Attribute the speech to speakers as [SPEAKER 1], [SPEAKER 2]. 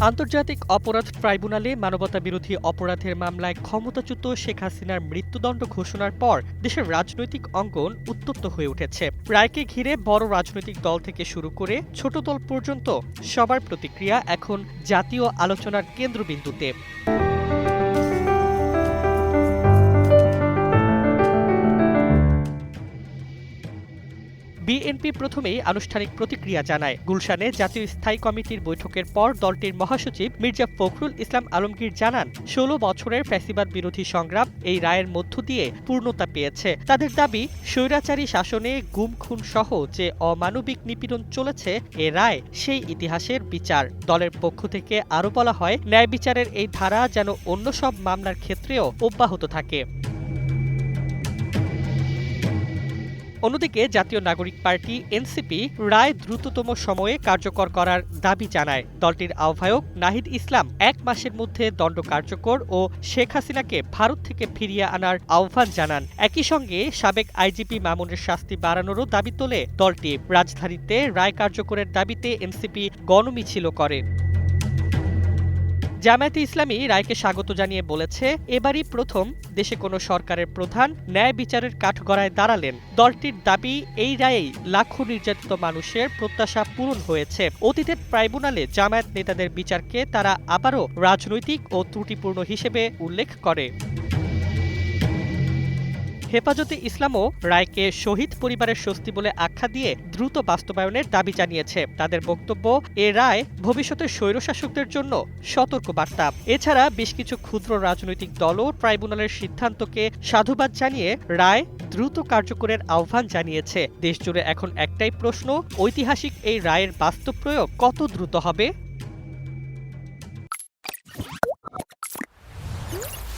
[SPEAKER 1] আন্তর্জাতিক অপরাধ ট্রাইব্যুনালে মানবতা বিরোধী অপরাধের মামলায় ক্ষমতাচ্যুত শেখ হাসিনার মৃত্যুদণ্ড ঘোষণার পর দেশের রাজনৈতিক অঙ্গন উত্তপ্ত হয়ে উঠেছে। রায়কে ঘিরে বড় রাজনৈতিক দল থেকে শুরু করে ছোট দল পর্যন্ত সবার প্রতিক্রিয়া এখন জাতীয় আলোচনার কেন্দ্রবিন্দুতে। বিএনপি প্রথমেই আনুষ্ঠানিক প্রতিক্রিয়া জানায়। গুলশানে জাতীয় স্থায়ী কমিটির বৈঠকের পর দলটির মহাসচিব মির্জা ফখরুল ইসলাম আলমগীর জানান, ষোলো বছরের ফ্যাসিবাদ বিরোধী সংগ্রাম এই রায়ের মধ্য দিয়ে পূর্ণতা পেয়েছে। তাদের দাবি, স্বৈরাচারী শাসনে গুম খুন সহ যে অমানবিক নিপীড়ন চলেছে, এ রায় সেই ইতিহাসের বিচার। দলের পক্ষ থেকে আরও বলা হয়, ন্যায় বিচারের এই ধারা যেন অন্য সব মামলার ক্ষেত্রেও অব্যাহত থাকে। অন্যদিকে জাতীয় নাগরিক পার্টি এনসিপি রায় দ্রুততম সময়ে কার্যকর করার দাবি জানায়। দলটির আহ্বায়ক নাহিদ ইসলাম এক মাসের মধ্যে দণ্ড কার্যকর ও শেখ হাসিনাকে ভারত থেকে ফিরিয়ে আনার আহ্বান জানান। একই সঙ্গে সাবেক আইজিপি মামুনের শাস্তি বাড়ানোরও দাবি তোলে দলটি। রাজধানীতে রায় কার্যকরের দাবিতে এনসিপি গণমিছিল করে। জামায়াতে ইসলামী রায়কে স্বাগত জানিয়ে বলেছে, এবারই প্রথম দেশে কোনো সরকারের প্রধান ন্যায় বিচারের কাঠগড়ায় দাঁড়ালেন। দলটির দাবি, এই রায়েই লাখো নির্যাতিত মানুষের প্রত্যাশা পূরণ হয়েছে। অতীতের ট্রাইব্যুনালে জামায়াত নেতাদের বিচারকে তারা আবারও রাজনৈতিক ও ত্রুটিপূর্ণ হিসেবে উল্লেখ করে। হেফাজতে ইসলামও রায়কে শহীদ পরিবারের স্বস্তি বলে আখ্যা দিয়ে দ্রুত বাস্তবায়নের দাবি জানিয়েছে। তাদের বক্তব্য, এ রায় ভবিষ্যতের স্বৈরশাসকদের জন্য সতর্ক বার্তা এছাড়া বেশ কিছু ক্ষুদ্র রাজনৈতিক দলও ট্রাইব্যুনালের সিদ্ধান্তকে সাধুবাদ জানিয়ে রায় দ্রুত কার্যকরের আহ্বান জানিয়েছে। দেশজুড়ে এখন একটাই প্রশ্ন, ঐতিহাসিক এই রায়ের বাস্তব প্রয়োগ কত দ্রুত হবে?